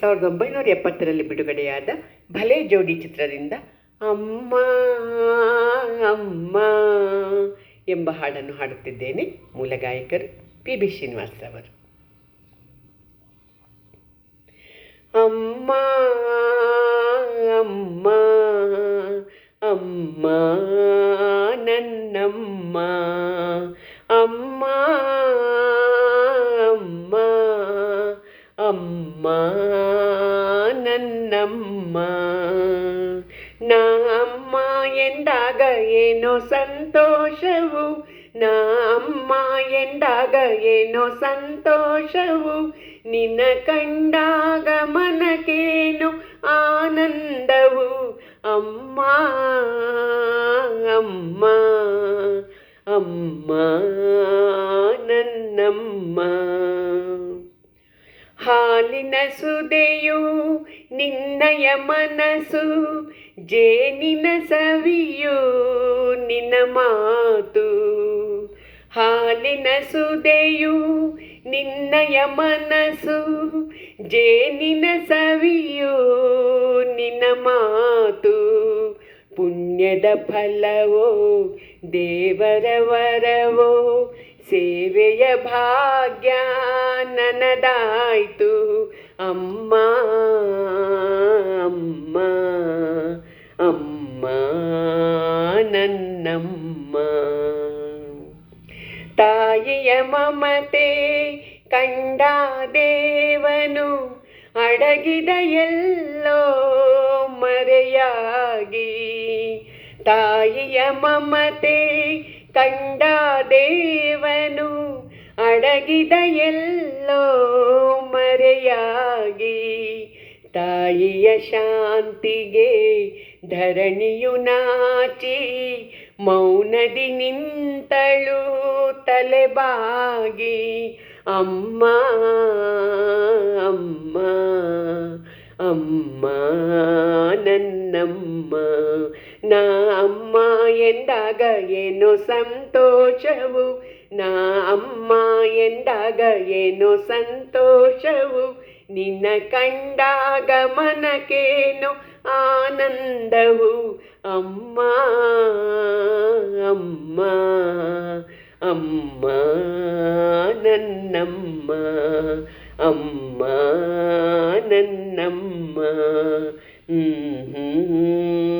ಸಾವಿರದ ಒಂಬೈನೂರ ಎಪ್ಪತ್ತರಲ್ಲಿ ಬಿಡುಗಡೆಯಾದ ಭಲೆ ಜೋಡಿ ಚಿತ್ರದಿಂದ ಅಮ್ಮ ಅಮ್ಮ ಎಂಬ ಹಾಡನ್ನು ಹಾಡುತ್ತಿದ್ದೇನೆ ಮೂಲ ಗಾಯಕರು ಪಿ ಬಿ ಶ್ರೀನಿವಾಸರವರು ಅಮ್ಮ ಅಮ್ಮ ಅಮ್ಮ, ನನ್ನಮ್ಮ, ಅಮ್ಮ ಅಮ್ಮ ಅಮ್ಮ. ನನ್ನಮ್ಮ ನಮ್ಮ ಎಂದಾಗ ಏನೋ ಸಂತೋಷವು. ನಮ್ಮ ಎಂದಾಗ ಏನೋ ಸಂತೋಷವು. ನಿನ್ನ ಕಂಡಾಗ ಮನಕೇನು ಆನಂದವು. ಅಮ್ಮ ಅಮ್ಮ ಅಮ್ಮ, ನನ್ನಮ್ಮ. ಹಾಲಿನ ಸುದೆಯು ನಿನ್ನಯ ಮನಸ್ಸು, ಜೇನಿನ ಸವಿಯು ನಿನ್ನ ಮಾತು. ಹಾಲಿನ ಸುದೆಯು ನಿನ್ನಯ ಮನಸ್ಸು, ಜೇನಿನ ಸವಿಯು ನಿನ್ನ ಮಾತು. ಪುಣ್ಯದ ಫಲವೋ, ದೇವರ ವರವೋ, ಸೇವೆಯ ಭಾಗ್ಯ ನನದಾಯ್ತು ಅಮ್ಮ ಅಮ್ಮ ಅಮ್ಮ, ನನ್ನಮ್ಮ. ತಾಯಿಯ ಮಮತೆ ಕಂಡ ದೇವನು ಅಡಗಿದ ಎಲ್ಲೋ ಮರೆಯಾಗಿ. ತಾಯಿಯ ಮಮತೆ ಕಂಡ ದೇವನು ಅಡಗಿದ ಎಲ್ಲೋ ಮರೆಯಾಗಿ ತಾಯಿಯ ಶಾಂತಿಗೆ ಧರಣಿಯು ನಾಚಿ, ಮೌನದಿ ನಿಂತಳು ತಲೆಬಾಗಿ, ಅಮ್ಮ ಅಮ್ಮ ಅಮ್ಮ, ನನ್ನಮ್ಮ, ನಾ ಅಮ್ಮ ಎಂದಾಗ ಏನೋ ಸಂತೋಷವು ನಾ ಅಮ್ಮ ಎಂದಾಗ ಏನೋ ಸಂತೋಷವು ನಿನ್ನ ಕಂಡಾಗ ಮನಕೇನು ಆನಂದವು. ಅಮ್ಮ ಅಮ್ಮ ಅಮ್ಮ, ನನ್ನಮ್ಮ ಅಮ್ಮ, ನನ್ನಮ್ಮ. ಹ್ಞೂ